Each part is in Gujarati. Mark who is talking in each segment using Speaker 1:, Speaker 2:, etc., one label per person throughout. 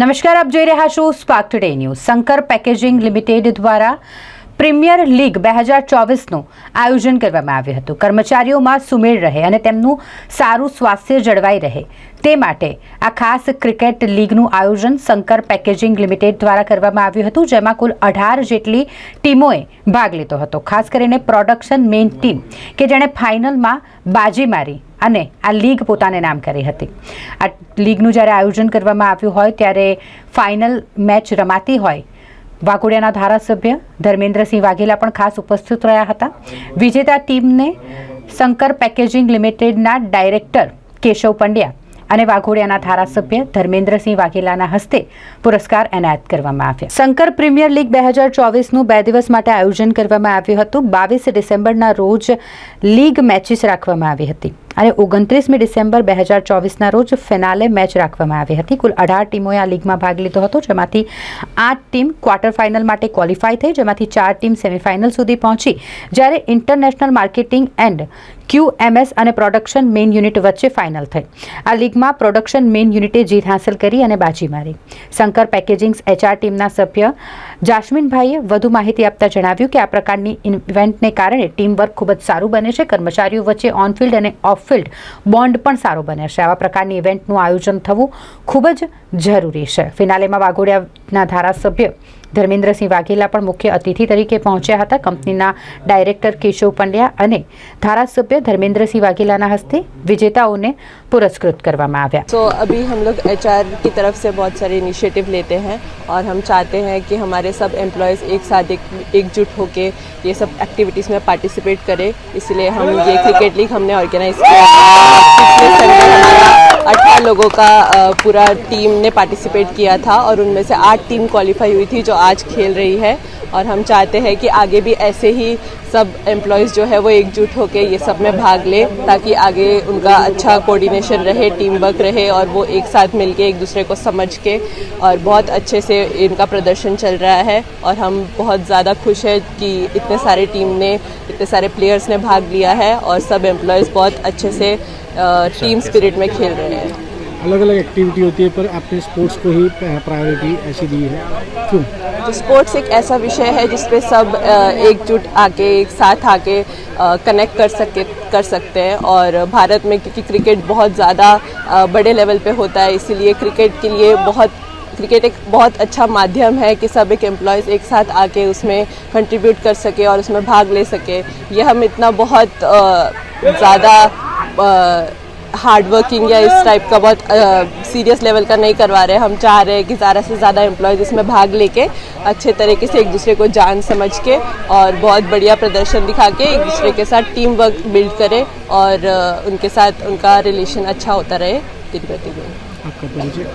Speaker 1: નમસ્કાર, આપ જોઈ રહ્યા છો spark today news Shankar packaging limited દ્વારા પ્રીમિયર લીગ બે હજાર ચોવીસનું આયોજન કરવામાં આવ્યું હતું. કર્મચારીઓમાં સુમેળ રહે અને તેમનું સારું સ્વાસ્થ્ય જળવાઈ રહે. તે માટે આ ખાસ ક્રિકેટ લીગનું આયોજન શંકર પેકેજિંગ લિમિટેડ દ્વારા કરવામાં આવ્યું હતું, જેમાં કુલ અઢાર જેટલી ટીમોએ ભાગ લીધો હતો. ખાસ કરીને પ્રોડક્શન મેઇન ટીમ કે જેણે ફાઇનલમાં બાજી મારી અને આ લીગ પોતાને નામ કરી હતી. આ લીગનું જ્યારે આયોજન કરવામાં આવ્યું હોય ત્યારે ફાઇનલ મેચ રમાતી હોય વાઘોડિયાના ધારાસભ્ય ધર્મેન્દ્રસિંહ વાઘેલા પણ ખાસ ઉપસ્થિત રહ્યા હતા. વિજેતા ટીમને શંકર પેકેજિંગ લિમિટેડના ડાયરેક્ટર કેશવ પંડ્યા અને વાઘોડિયાના ધારાસભ્ય ધર્મેન્દ્રસિંહ વાઘેલાના હસ્તે પુરસ્કાર એનાયત કરવામાં આવ્યા. શંકર પ્રીમિયર લીગ બે હજાર ચોવીસનું બે દિવસ માટે આયોજન કરવામાં આવ્યું હતું. બાવીસ ડિસેમ્બરના રોજ લીગ મેચિસ રાખવામાં આવી હતી. અને ઓગણત્રીસમી ડિસેમ્બર બે હજાર ચોવીસના રોજ ફિનાલે મેચ રાખવામાં આવી હતી. કુલ અઢાર ટીમોએ આ લીગમાં ભાગ લીધો હતો, જેમાંથી આઠ ટીમ ક્વાર્ટર ફાઇનલ માટે ક્વોલિફાય થઈ, જેમાંથી ચાર ટીમ સેમીફાઇનલ સુધી પહોંચી. જ્યારે ઇન્ટરનેશનલ માર્કેટિંગ એન્ડ ક્યુએમએસ અને પ્રોડક્શન મેઇન યુનિટ વચ્ચે ફાઇનલ થઈ. આ લીગમાં પ્રોડક્શન મેઇન યુનિટે જીત હાંસલ કરી અને બાજી મારી. શંકર પેકેજિંગ્સ એચઆર ટીમના સભ્ય જાસ્મીનભાઈએ વધુ માહિતી આપતા જણાવ્યું કે આ પ્રકારની ઇવેન્ટને કારણે ટીમ વર્ક ખૂબ જ સારું બને છે. કર્મચારીઓ વચ્ચે ઓનફિલ્ડ અને ઓફફિલ્ડ બોન્ડ પણ સારો બને છે. આવા પ્રકારની ઇવેન્ટનું આયોજન થવું ખૂબ જ જરૂરી છે. ફિનાલેમાં વાઘોડિયાના ધારાસભ્ય ધર્મેન્દ્રસિંહ વાઘેલા પણ મુખ્ય અતિથિ તરીકે પહોંચ્યા હતા કંપનીના ડાયરેક્ટર કેશવ પંડ્યા અને ધારાસભ્ય ધર્મેન્દ્રસિંહ વાઘેલાના હસ્તે વિજેતાઓને પુરસ્કૃત કરવામાં આવ્યા
Speaker 2: तो अभी हम लोग एच की तरफ से बहुत सारे इनिशिएटिव लेते हैं और हम चाहते हैं कि हमारे सब एम्प्लॉयज़ एक साथ एक एकजुट होके ये सब एक्टिविटीज़ में पार्टिसिपेट करें इसलिए हम ये क्रिकेट लीग हमने ऑर्गेनाइज किया लोगों का पूरा टीम ने पार्टिसिपेट किया था और उनमें से आठ टीम क्वालिफाई हुई थी जो आज खेल रही है। और हम चाहते हैं कि आगे भी ऐसे ही सब एम्प्लॉयज़ जो है वो एकजुट होकर ये सब में भाग ले, ताकि आगे उनका अच्छा कोऑर्डिनेशन रहे टीम वर्क रहे और वो एक साथ मिलके एक दूसरे को समझ के और बहुत अच्छे से इनका प्रदर्शन चल रहा है। और हम बहुत ज़्यादा खुश हैं कि इतने सारे टीम ने, इतने सारे प्लेयर्स ने भाग लिया है और सब एम्प्लॉयज़ बहुत अच्छे से टीम स्पिरिट में खेल रहे हैं।
Speaker 3: अलग अलग एक्टिविटी होती है, पर आपने स्पोर्ट्स को ही प्रायोरिटी ऐसी दी है। क्यों?
Speaker 2: तो स्पोर्ट्स एक ऐसा विषय है जिसपे सब एकजुट आके, एक साथ आके कनेक्ट कर सके, कर सकते हैं। और भारत में क्योंकि क्रिकेट बहुत ज़्यादा बड़े लेवल पे होता है, इसीलिए क्रिकेट के लिए बहुत क्रिकेट एक बहुत अच्छा माध्यम है कि सब एक एम्प्लॉयज़ एक साथ आके उसमें कंट्रीब्यूट कर सके और उसमें भाग ले सके। ये हम इतना बहुत ज़्यादा हार्ड वर्किंग या इस टाइप का बहुत सीरियस लेवल का नहीं करवा रहे। हम चाह रहे हैं कि ज़्यादा से ज़्यादा एम्प्लॉयज़ इसमें भाग लेके अच्छे तरीके से एक दूसरे को जान समझ के और बहुत बढ़िया प्रदर्शन दिखा के एक दूसरे के साथ टीम वर्क बिल्ड करें और अ, उनके साथ उनका रिलेशन अच्छा होता रहे। दिन प्रतिदिन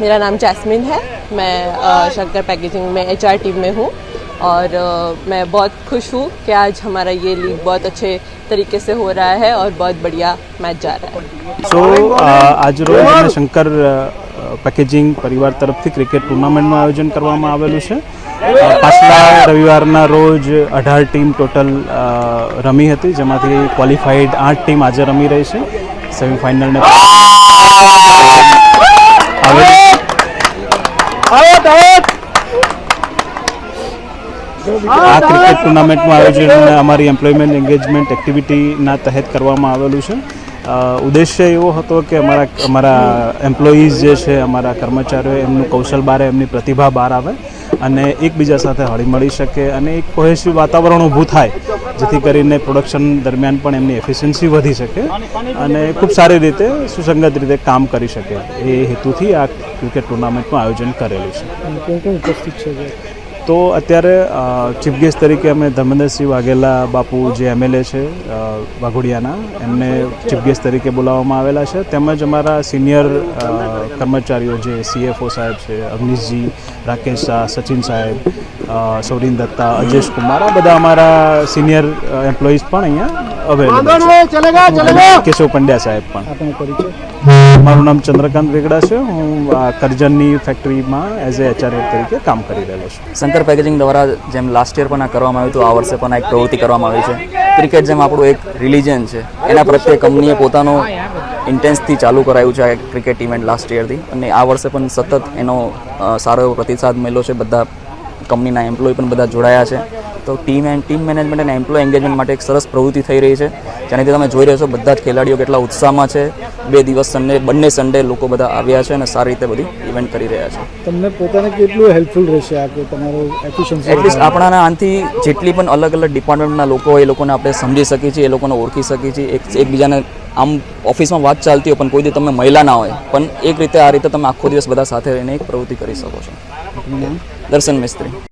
Speaker 2: मेरा नाम जैस्मिन है। मैं शंकर पैकेजिंग में एचआर टीम में हूँ। और अ, मैं बहुत खुश हूँ कि आज हमारा ये लीग बहुत अच्छे तरीके से हो रहा है और बहुत बढ़िया मैच जा रहा है
Speaker 4: સો આજરોજ અમે શંકર અ, પેકેજિંગ પરિવાર તરફથી ક્રિકેટ ટુર્નામેન્ટનું આયોજન કરવામાં આવેલું છે અ, પાછલા રવિવારના રોજ અઢાર ટીમ ટોટલ અ, રમી હતી જેમાંથી ક્વોલિફાઈડ આઠ ટીમ આજે રમી રહી છે સેમીફાઇનલને આ ક્રિકેટ ટુર્નામેન્ટનું આયોજન અમારી એમ્પ્લોયમેન્ટ એન્ગેજમેન્ટ એક્ટિવિટીના તહેત કરવામાં આવેલું છે. ઉદ્દેશ્ય એવો હતો કે અમારા અમારા એમ્પ્લોઈઝ જે છે અમારા કર્મચારીઓ એમનું કૌશલ બહાર એમની પ્રતિભા બહાર આવે અને એકબીજા સાથે હળીમળી શકે અને એક કોહેસિવ વાતાવરણ ઊભું થાય જેથી કરીને પ્રોડક્શન દરમિયાન પણ એમની એફિશિયન્સી વધી શકે અને ખૂબ સારી રીતે સુસંગત રીતે કામ કરી શકે. એ હેતુથી આ ક્રિકેટ ટુર્નામેન્ટનું આયોજન કરેલું છે? તો અત્યારે ચીફ ગેસ્ટ તરીકે અમે ધર્મેન્દ્રસિંહ વાઘેલા બાપુ જે એમએલએ છે વાઘોડિયાના, એમને ચીફ ગેસ્ટ તરીકે બોલાવવામાં આવેલા છે. તેમજ અમારા સિનિયર કર્મચારીઓ જે સીએફઓ સાહેબ છે અગ્નિશજી રાકેશ શાહ, સચિન સાહેબ સૌરીન દત્તા અજેશ કુમાર આ બધા અમારા સિનિયર એમ્પ્લોઈઝ પણ અહીંયા અવેલેબલ છે. કેશવ પંડ્યા સાહેબ પણ. મારું નામ ચંદ્રકાંત વેગડા છે. હું આ કરજણની ફેક્ટરીમાં એઝ એ એચઆર તરીકે કામ કરી રહ્યો છું.
Speaker 5: શંકર પેકેજિંગ દ્વારા જેમ લાસ્ટ યર પણ આ કરવામાં આવ્યું હતું આ વર્ષે પણ આ એક પ્રવૃત્તિ કરવામાં આવી છે. ક્રિકેટ જેમ આપણું એક રિલિજન છે એના પ્રત્યે કંપનીએ પોતાનો ઇન્ટેન્સથી ચાલુ કરાયું છે આ ક્રિકેટ ઇવેન્ટ લાસ્ટ યરથી અને આ વર્ષે પણ સતત એનો સારો એવો પ્રતિસાદ મળ્યો છે. બધા કંપનીના એમ્પ્લોય પણ બધા જોડાયા છે. તો ટીમ એન્ડ ટીમ મેનેજમેન્ટ અને એમ્પ્લોય એન્ગેજમેન્ટ માટે એક સરસ પ્રવૃત્તિ થઈ રહી છે. જેનાથી તમે જોઈ રહ્યો છો બધા જ ખેલાડીઓ કેટલા ઉત્સાહમાં છે. બે દિવસ સન્ડે બંને સન્ડે લોકો બધા આવ્યા છે અને સારી રીતે બધી ઇવેન્ટ કરી રહ્યા છે.
Speaker 3: તમને પોતાને કેટલું હેલ્પફુલ રહેશે આ કે તમારું એફિશિયન્સી
Speaker 5: એટલીસ્ટ આપણાના આનાથી જેટલી પણ અલગ અલગ ડિપાર્ટમેન્ટના લોકો હોય એ લોકોને આપણે સમજી શકીએ છીએ એ લોકોને ઓળખી શકીએ છીએ. એક એકબીજાને આમ ઓફિસમાં વાત ચાલતી હોય પણ કોઈ દી તમે મહિલા ના હોય પણ એક રીતે આ રીતે તમે આખો દિવસ બધા સાથે રહીને એક પ્રવૃત્તિ કરી શકો છો. દર્શન મિસ્ત્રી.